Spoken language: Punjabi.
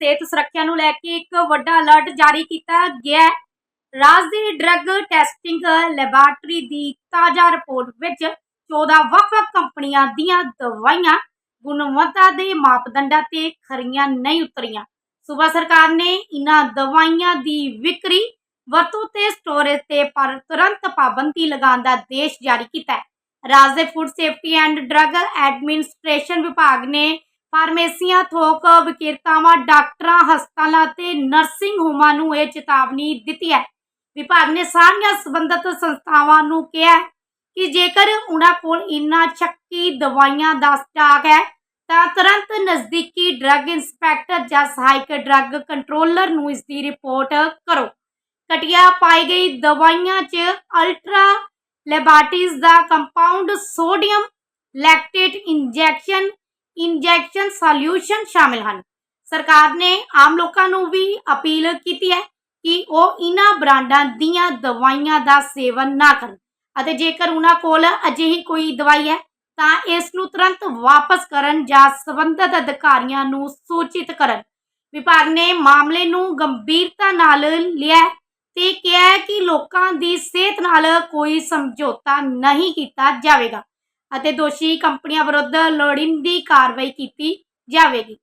ਸਿਹਤ ਸੁਰੱਖਿਆ ਨੂੰ ਲੈ ਕੇ ਇੱਕ ਵੱਡਾ ਅਲਰਟ ਜਾਰੀ ਕੀਤਾ ਗਿਆ ਹੈ। ਰਾਜ ਦੀ ਡਰੱਗ ਟੈਸਟਿੰਗ ਲੈਬਾਰਟਰੀ ਦੀ ਤਾਜ਼ਾ ਰਿਪੋਰਟ ਵਿੱਚ 14 ਵੱਖ-ਵੱਖ ਕੰਪਨੀਆਂ ਦੀਆਂ ਦਵਾਈਆਂ ਗੁਣਵੱਤਾ ਦੇ ਮਾਪਦੰਡਾਂ ਤੇ ਖਰੀਆਂ ਨਹੀਂ ਉਤਰੀਆਂ। ਸੂਬਾ ਸਰਕਾਰ ਨੇ ਇਹਨਾਂ ਦਵਾਈਆਂ ਦੀ ਵਿਕਰੀ, ਵਰਤੋਂ ਤੇ ਸਟੋਰੇਜ ਤੇ ਪਰ ਤੁਰੰਤ ਪਾਬੰਦੀ ਲਗਾਉਣ ਦਾ ਆਦੇਸ਼ ਜਾਰੀ ਕੀਤਾ ਹੈ। ਰਾਜ ਦੇ food safety and drug administration ਵਿਭਾਗ ਨੇ ਫਾਰਮੇਸੀਆਂ, ਥੋਕ, ਵਿਕਰੇਤਾਵਾਂ, ਡਾਕਟਰਾਂ, ਹਸਪਤਾਲਾਂ ਤੇ ਨਰਸਿੰਗ ਹੋਮਾਂ ਨੂੰ ਇਹ ਚੇਤਾਵਨੀ ਦਿੱਤੀ ਹੈ। ਵਿਭਾਗ ਨੇ ਸਾਰੀਆਂ ਸੰਬੰਧਿਤ ਸੰਸਥਾਵਾਂ ਨੂੰ ਕਿਹਾ ਕਿ ਜੇਕਰ ਉਹਨਾਂ ਕੋਲ ਇਨ੍ਹਾਂ ਸ਼ੱਕੀ ਦਵਾਈਆਂ ਦਾ ਸਟਾਕ ਹੈ, ਤਾਂ ਤੁਰੰਤ ਨਜ਼ਦੀਕੀ ਡਰੱਗ ਇੰਸਪੈਕਟਰ ਜਾਂ ਸਹਾਇਕ ਡਰੱਗ ਕੰਟਰੋਲਰ ਨੂੰ ਇਸ ਦੀ ਰਿਪੋਰਟ ਕਰੋ। ਘਟੀਆ ਪਾਈ ਗਈ ਦਵਾਈਆਂ 'ਚ ਅਲਟਰਾ ਲੈਬਾਰਟਰੀਜ਼ ਦਾ compound sodium lactate injection injection solution ਸ਼ਾਮਿਲ ਹਨ। ਸਰਕਾਰ ਨੇ ਆਮ ਲੋਕਾਂ ਨੂੰ ਵੀ ਅਪੀਲ ਕੀਤੀ ਹੈ ਕਿ ਉਹ ਇਹਨਾਂ ਬ੍ਰਾਂਡਾਂ ਦੀਆਂ ਦਵਾਈਆਂ ਦਾ ਸੇਵਨ ਨਾ ਕਰਨ ਅਤੇ ਜੇਕਰ ਉਹਨਾਂ ਕੋਲ ਅਜਿਹੀ ਕੋਈ ਦਵਾਈ ਹੈ, ਤਾਂ ਇਸ ਨੂੰ ਤੁਰੰਤ ਵਾਪਸ ਕਰਨ ਜਾਂ ਸੰਬੰਧਿਤ ਅਧਿਕਾਰੀਆਂ ਨੂੰ ਸੂਚਿਤ ਕਰਨ। ਵਿਭਾਗ ਨੇ ਮਾਮਲੇ ਨੂੰ ਗੰਭੀਰਤਾ ਨਾਲ ਲਿਆ ਹੈ ਤੇ ਕਿਹਾ ਕਿ ਲੋਕਾਂ ਦੀ ਸਿਹਤ ਨਾਲ ਕੋਈ ਸਮਝੌਤਾ ਨਹੀਂ ਕੀਤਾ ਜਾਵੇਗਾ। ਅਤੇ ਦੋਸ਼ੀ ਕੰਪਨੀਆਂ ਵਿਰੁੱਧ ਲੋੜੀਂਦੀ ਕਾਰਵਾਈ ਕੀਤੀ ਜਾਵੇਗੀ।